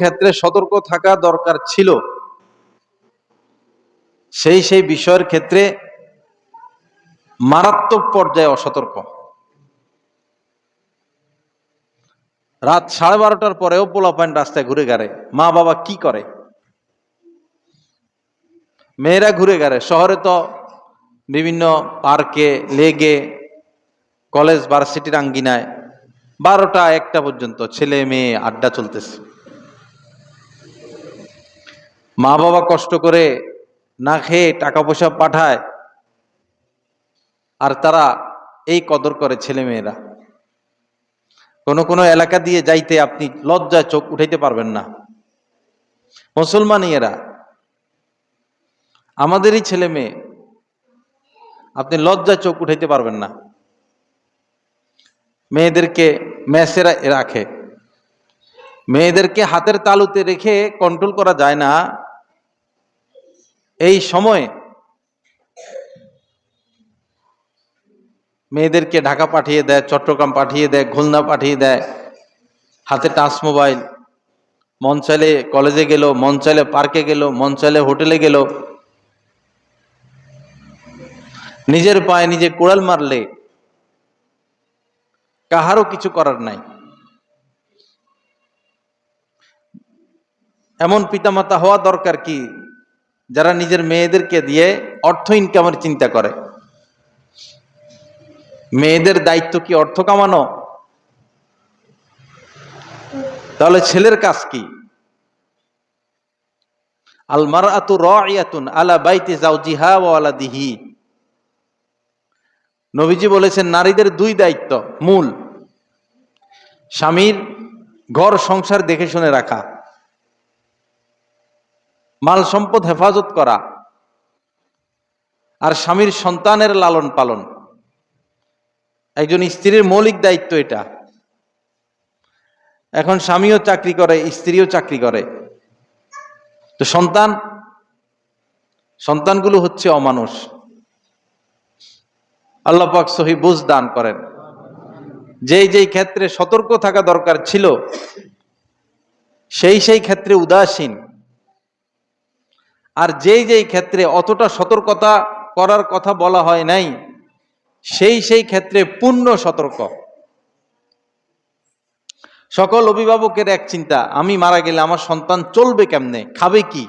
ক্ষেত্রে সতর্ক থাকা দরকার ছিল। সেই সেই বিষয়ের ক্ষেত্রে মারাত্মক পর্যায়ে অসতর্ক। রাত সাড়ে বারোটার পরেও পোলাপাইন রাস্তায় ঘুরে গাড়ে। মা বাবা কি করে? মেয়েরা ঘুরে গেলে শহরে তো বিভিন্ন পার্কে, লেগে, কলেজ, ভার্সিটির আঙ্গিনায় বারোটা একটা পর্যন্ত ছেলে মেয়ে আড্ডা চলতেছে। মা বাবা কষ্ট করে না খেয়ে টাকা পয়সা পাঠায় আর তারা এই কদর করে ছেলে মেয়েরা কোনো কোনো এলাকা দিয়ে যাইতে আপনি লজ্জায় চোখ উঠাইতে পারবেন না। মুসলমান এরা আমাদেরই ছেলে মেয়ে আপনি লজ্জায় চোখ উঠাইতে পারবেন না। মেয়েদেরকে ম্যাসেরা রাখে। মেয়েদেরকে হাতের তালুতে রেখে কন্ট্রোল করা যায় না। এই সময় মেয়েদেরকে ঢাকা পাঠিয়ে দেয়, চট্টগ্রাম পাঠিয়ে দেয়, খুলনা পাঠিয়ে দেয়, হাতে টাচ মোবাইল, মন চাইলে কলেজে গেল, মন চাইলে পার্কে গেল, মন চাইলে হোটেলে গেল। নিজের পায়ে নিজে কোড়াল মারলে কাহারও কিছু করার নাই। এমন পিতামাতা হওয়া দরকার কি? যারা নিজের মেয়েদেরকে দিয়ে অর্থ ইনকামের চিন্তা করে। মেয়েদের দায়িত্ব কি অর্থ কামানো? তাহলে ছেলের কাজ কি? আলমার আতু রিয়াতুন আলা বাইতে জাউজিহা ও আলা দিহি নবীজি বলেছেন, নারীদের দুই দায়িত্ব, মূল। স্বামীর ঘর সংসার দেখে শুনে রাখা। মাল সম্পদ হেফাজত করা আর স্বামীর সন্তানের লালন পালন। একজন স্ত্রীর মৌলিক দায়িত্ব এটা। এখন স্বামীও চাকরি করে, স্ত্রীও চাকরি করে। তো সন্তান, সন্তানগুলো হচ্ছে অমানুষ। আল্লাহ পাক সহি বুঝ দান করেন। যেই যেই ক্ষেত্রে সতর্ক থাকা দরকার ছিল, সেই সেই ক্ষেত্রে উদাসীন। আর যেই যেই ক্ষেত্রে অতটা সতর্কতা করার কথা বলা হয় নাই, সেই সেই ক্ষেত্রে পূর্ণ সতর্ক। সকল অভিভাবকের এক চিন্তা, আমি মারা গেলে আমার সন্তান চলবে কেমনে? খাবে কি?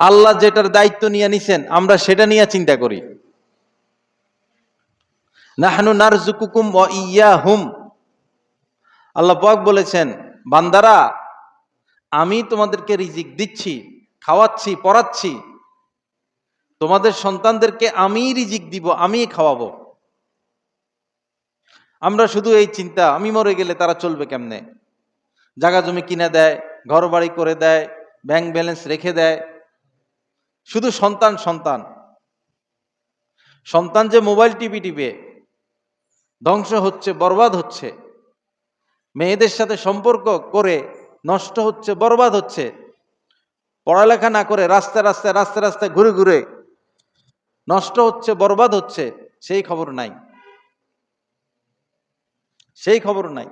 আল্লাহ যেটার দায়িত্ব নিয়ে নিছেন, আমরা সেটা নিয়ে চিন্তা করি। নাহানু ইয়া হুম আল্লাহ পাক বলেছেন, বান্দারা আমি তোমাদেরকে রিজিক দিচ্ছি, খাওয়াচ্ছি, পড়াচ্ছি। তোমাদের সন্তানদেরকে আমি রিজিক দিব, আমি খাওয়াবো। আমরা শুধু এই চিন্তা, আমি মরে গেলে তারা চলবে কেমনে? জাগা জমি কিনে দেয় ঘর বাড়ি করে দেয় ব্যাংক ব্যালেন্স রেখে দেয়। শুধু সন্তান সন্তান। সন্তান যে মোবাইল টিভি টিপে, ধ্বংস হচ্ছে, বরবাদ হচ্ছে। মেয়েদের সাথে সম্পর্ক করে নষ্ট হচ্ছে, বরবাদ হচ্ছে। পড়ালেখা না করে রাস্তায় রাস্তায় রাস্তায় রাস্তায় ঘুরে ঘুরে নষ্ট হচ্ছে, বরবাদ হচ্ছে, সেই খবর নাই। সেই খবর নাই।